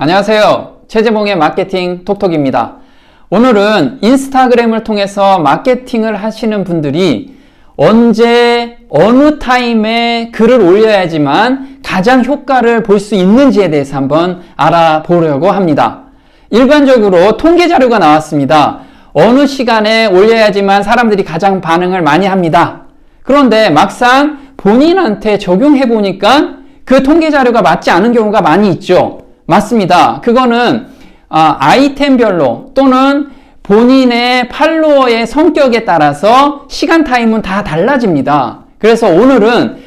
안녕하세요. 최재봉의 마케팅 톡톡입니다. 오늘은 인스타그램을 통해서 마케팅을 하시는 분들이 언제, 어느 타임에 글을 올려야지만 가장 효과를 볼 수 있는지에 대해서 한번 알아보려고 합니다. 일반적으로 통계 자료가 나왔습니다. 어느 시간에 올려야지만 사람들이 가장 반응을 많이 합니다. 그런데 막상 본인한테 적용해 보니까 그 통계 자료가 맞지 않은 경우가 많이 있죠. 맞습니다. 그거는 아, 아이템별로 또는 본인의 팔로워의 성격에 따라서 시간 타임은 다 달라집니다. 그래서 오늘은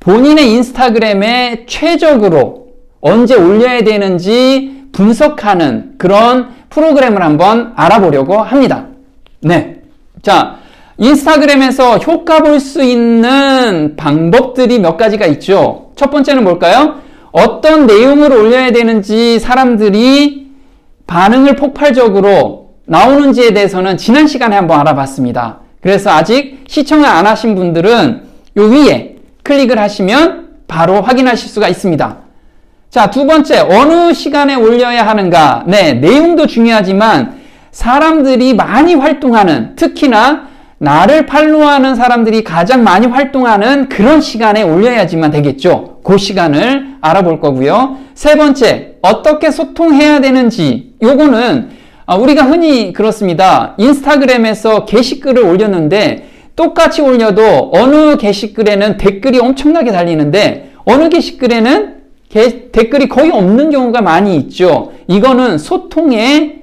본인의 인스타그램에 최적으로 언제 올려야 되는지 분석하는 그런 프로그램을 한번 알아보려고 합니다. 네. 자, 인스타그램에서 효과 볼 수 있는 방법들이 몇 가지가 있죠. 첫 번째는 뭘까요? 어떤 내용을 올려야 되는지 사람들이 반응을 폭발적으로 나오는지에 대해서는 지난 시간에 한번 알아봤습니다. 그래서 아직 시청을 안 하신 분들은 요 위에 클릭을 하시면 바로 확인하실 수가 있습니다. 자, 두 번째, 어느 시간에 올려야 하는가? 네, 내용도 중요하지만 사람들이 많이 활동하는, 특히나 나를 팔로우하는 사람들이 가장 많이 활동하는 그런 시간에 올려야지만 되겠죠. 그 시간을 알아볼 거고요. 세 번째, 어떻게 소통해야 되는지. 요거는 아, 우리가 흔히 그렇습니다. 인스타그램에서 게시글을 올렸는데 똑같이 올려도 어느 게시글에는 댓글이 엄청나게 달리는데 어느 게시글에는 게, 댓글이 거의 없는 경우가 많이 있죠. 이거는 소통의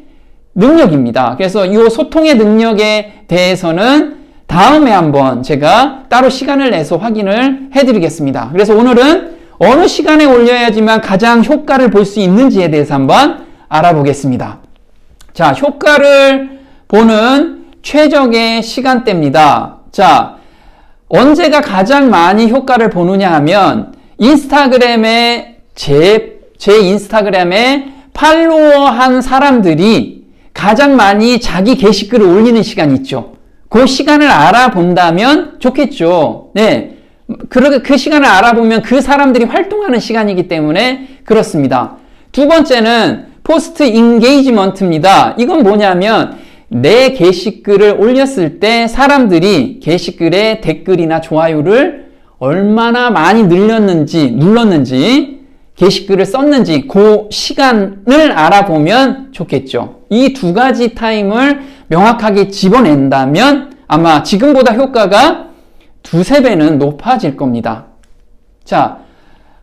능력입니다. 그래서 이 소통의 능력에 대해서는 다음에 한번 제가 따로 시간을 내서 확인을 해드리겠습니다. 그래서 오늘은 어느 시간에 올려야지만 가장 효과를 볼 수 있는지에 대해서 한번 알아보겠습니다. 자, 효과를 보는 최적의 시간대입니다. 자, 언제가 가장 많이 효과를 보느냐 하면 인스타그램에 제, 제 인스타그램에 팔로워 한 사람들이 가장 많이 자기 게시글을 올리는 시간이 있죠. 그 시간을 알아본다면 좋겠죠. 네. 그, 그 시간을 알아보면 그 사람들이 활동하는 시간이기 때문에 그렇습니다. 두 번째는 포스트 인게이지먼트입니다. 이건 뭐냐면 내 게시글을 올렸을 때 사람들이 게시글에 댓글이나 좋아요를 얼마나 많이 늘렸는지, 눌렀는지, 게시글을 썼는지 그 시간을 알아보면 좋겠죠. 이 두 가지 타임을 명확하게 집어낸다면 아마 지금보다 효과가 두세 배는 높아질 겁니다. 자,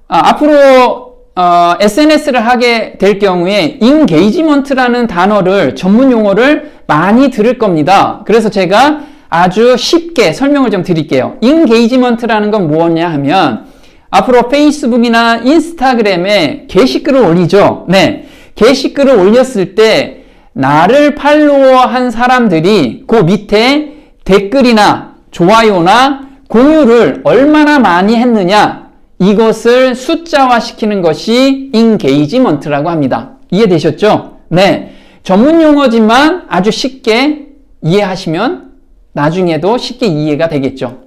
아, 앞으로 어, SNS를 하게 될 경우에 인게이지먼트라는 단어를 전문 용어를 많이 들을 겁니다. 그래서 제가 아주 쉽게 설명을 좀 드릴게요. 인게이지먼트라는 건 무엇냐 하면 앞으로 페이스북이나 인스타그램에 게시글을 올리죠. 네. 게시글을 올렸을 때 나를 팔로워한 사람들이 그 밑에 댓글이나 좋아요나 공유를 얼마나 많이 했느냐 이것을 숫자화 시키는 것이 인게이지먼트라고 합니다. 이해되셨죠? 네. 전문 용어지만 아주 쉽게 이해하시면 나중에도 쉽게 이해가 되겠죠.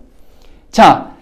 자,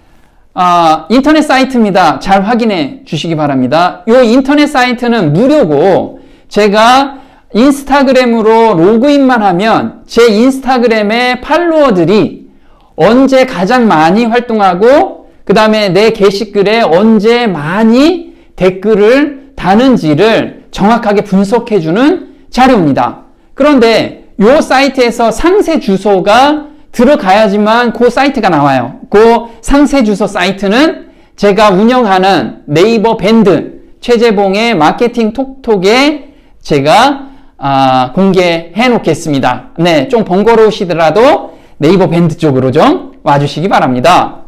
어, 인터넷 사이트입니다. 잘 확인해 주시기 바랍니다. 이 인터넷 사이트는 무료고 제가 인스타그램으로 로그인만 하면 제 인스타그램의 팔로워들이 언제 가장 많이 활동하고 그 다음에 내 게시글에 언제 많이 댓글을 다는지를 정확하게 분석해주는 자료입니다. 그런데 이 사이트에서 상세 주소가 들어가야지만 그 사이트가 나와요. 그 상세 주소 사이트는 제가 운영하는 네이버 밴드 최재봉의 마케팅 톡톡에 제가 아, 공개해 놓겠습니다. 네, 좀 번거로우시더라도 네이버 밴드 쪽으로 좀 와주시기 바랍니다.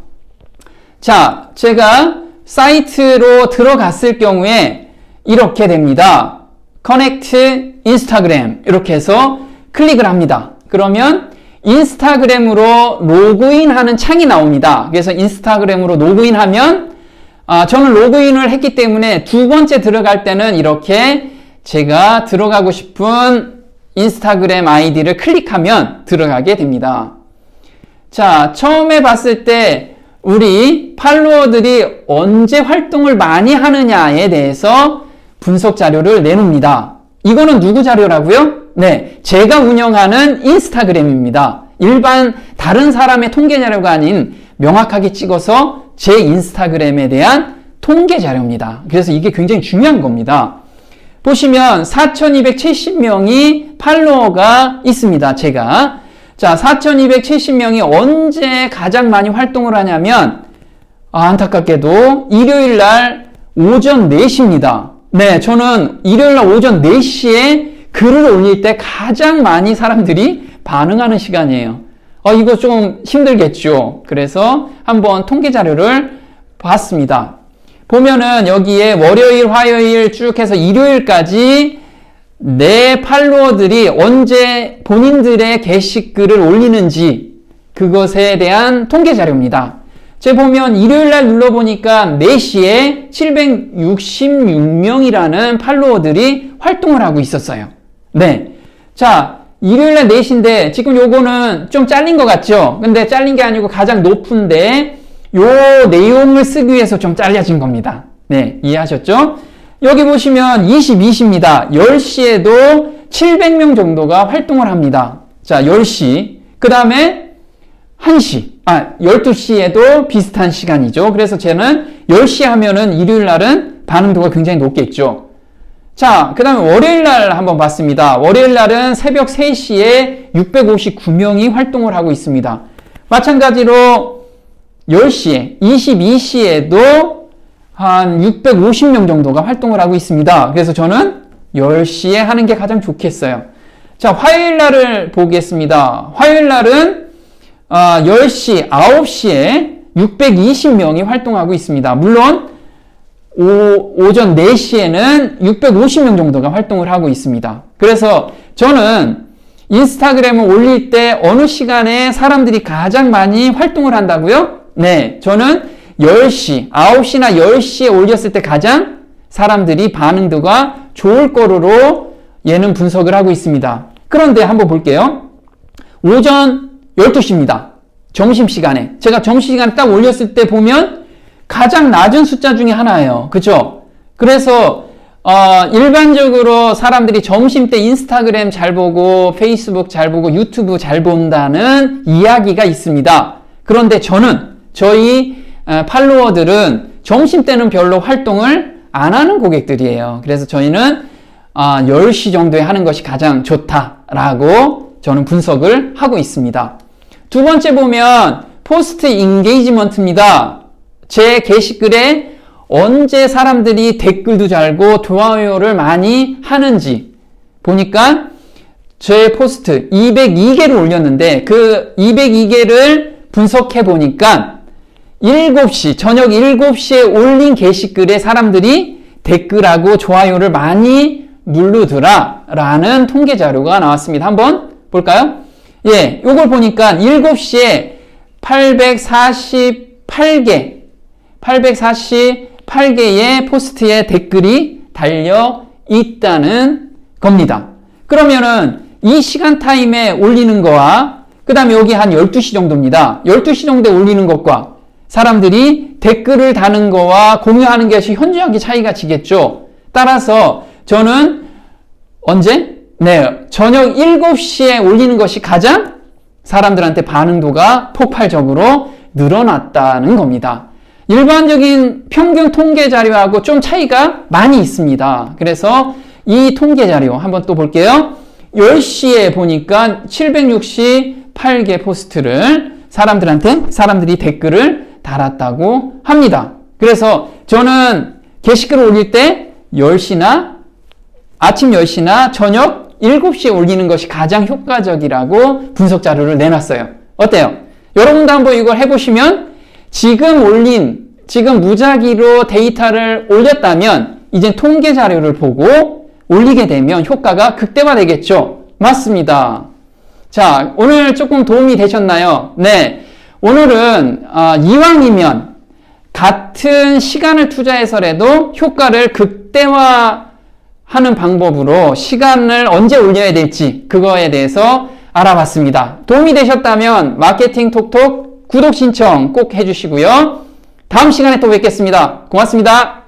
자, 제가 사이트로 들어갔을 경우에 이렇게 됩니다. 커넥트 인스타그램 이렇게 해서 클릭을 합니다. 그러면 인스타그램으로 로그인하는 창이 나옵니다. 그래서 인스타그램으로 로그인하면 아, 저는 로그인을 했기 때문에 두 번째 들어갈 때는 이렇게 제가 들어가고 싶은 인스타그램 아이디를 클릭하면 들어가게 됩니다. 자, 처음에 봤을 때 우리 팔로워들이 언제 활동을 많이 하느냐에 대해서 분석 자료를 내놓습니다. 이거는 누구 자료라고요? 네, 제가 운영하는 인스타그램입니다. 일반 다른 사람의 통계 자료가 아닌 명확하게 찍어서 제 인스타그램에 대한 통계 자료입니다. 그래서 이게 굉장히 중요한 겁니다. 보시면 4,270명이 팔로워가 있습니다. 제가. 자, 4,270명이 언제 가장 많이 활동을 하냐면 아, 안타깝게도 일요일 날 오전 4시입니다. 네, 저는 일요일 날 오전 4시에 글을 올릴 때 가장 많이 사람들이 반응하는 시간이에요. 어, 이거 좀 힘들겠죠. 그래서 한번 통계 자료를 봤습니다. 보면은 여기에 월요일, 화요일 쭉 해서 일요일까지 내 팔로워들이 언제 본인들의 게시글을 올리는지 그것에 대한 통계 자료입니다. 제가 보면 일요일 날 눌러보니까 4시에 766명이라는 팔로워들이 활동을 하고 있었어요. 네. 자, 일요일 날 4시인데 지금 요거는 좀 잘린 것 같죠? 근데 잘린 게 아니고 가장 높은데 요 내용을 쓰기 위해서 좀 잘려진 겁니다. 네. 이해하셨죠? 여기 보시면 22시입니다. 10시에도 700명 정도가 활동을 합니다. 자, 10시. 그 다음에 1시. 아, 12시에도 비슷한 시간이죠. 그래서 쟤는 10시 하면은 일요일 날은 반응도가 굉장히 높겠죠. 자, 그 다음에 월요일 날 한번 봤습니다. 월요일 날은 새벽 3시에 659명이 활동을 하고 있습니다. 마찬가지로 10시에, 22시에도 한 650명 정도가 활동을 하고 있습니다. 그래서 저는 10시에 하는 게 가장 좋겠어요. 자, 화요일 날을 보겠습니다. 화요일 날은 어, 10시, 9시에 620명이 활동하고 있습니다. 물론 오, 오전 4시에는 650명 정도가 활동을 하고 있습니다. 그래서 저는 인스타그램을 올릴 때 어느 시간에 사람들이 가장 많이 활동을 한다고요? 네, 저는 10시, 9시나 10시에 올렸을 때 가장 사람들이 반응도가 좋을 거로 얘는 분석을 하고 있습니다. 그런데 한번 볼게요. 오전 12시입니다. 점심시간에. 제가 점심시간에 딱 올렸을 때 보면 가장 낮은 숫자 중에 하나예요. 그쵸? 그래서, 어, 일반적으로 사람들이 점심 때 인스타그램 잘 보고, 페이스북 잘 보고, 유튜브 잘 본다는 이야기가 있습니다. 그런데 저는, 저희 어, 팔로워들은 점심 때는 별로 활동을 안 하는 고객들이에요. 그래서 저희는 어, 10시 정도에 하는 것이 가장 좋다라고 저는 분석을 하고 있습니다. 두 번째 보면 포스트 인게이지먼트입니다. 제 게시글에 언제 사람들이 댓글도 달고 좋아요를 많이 하는지 보니까 제 포스트 202개를 올렸는데 그 202개를 분석해 보니까 7시, 저녁 7시에 올린 게시글에 사람들이 댓글하고 좋아요를 많이 누르더라 라는 통계 자료가 나왔습니다. 한번 볼까요? 예, 요걸 보니까 7시에 848개, 848개의 포스트에 댓글이 달려 있다는 겁니다. 그러면은 이 시간 타임에 올리는 거와 그 다음에 여기 한 12시 정도입니다. 12시 정도에 올리는 것과 사람들이 댓글을 다는 거와 공유하는 것이 현저하게 차이가 지겠죠. 따라서 저는 언제? 네, 저녁 7시에 올리는 것이 가장 사람들한테 반응도가 폭발적으로 늘어났다는 겁니다. 일반적인 평균 통계 자료하고 좀 차이가 많이 있습니다. 그래서 이 통계 자료 한번 또 볼게요. 10시에 보니까 768개 포스트를 사람들한테 사람들이 댓글을 달았다고 합니다. 그래서 저는 게시글을 올릴 때 10시나 아침 10시나 저녁 7시에 올리는 것이 가장 효과적이라고 분석 자료를 내놨어요. 어때요? 여러분도 한번 이걸 해보시면 지금 올린, 지금 무작위로 데이터를 올렸다면 이제 통계 자료를 보고 올리게 되면 효과가 극대화되겠죠? 맞습니다. 자, 오늘 조금 도움이 되셨나요? 네. 오늘은 어, 이왕이면 같은 시간을 투자해서라도 효과를 극대화 하는 방법으로 시간을 언제 올려야 될지 그거에 대해서 알아봤습니다. 도움이 되셨다면 마케팅 톡톡 구독 신청 꼭 해주시고요. 다음 시간에 또 뵙겠습니다. 고맙습니다.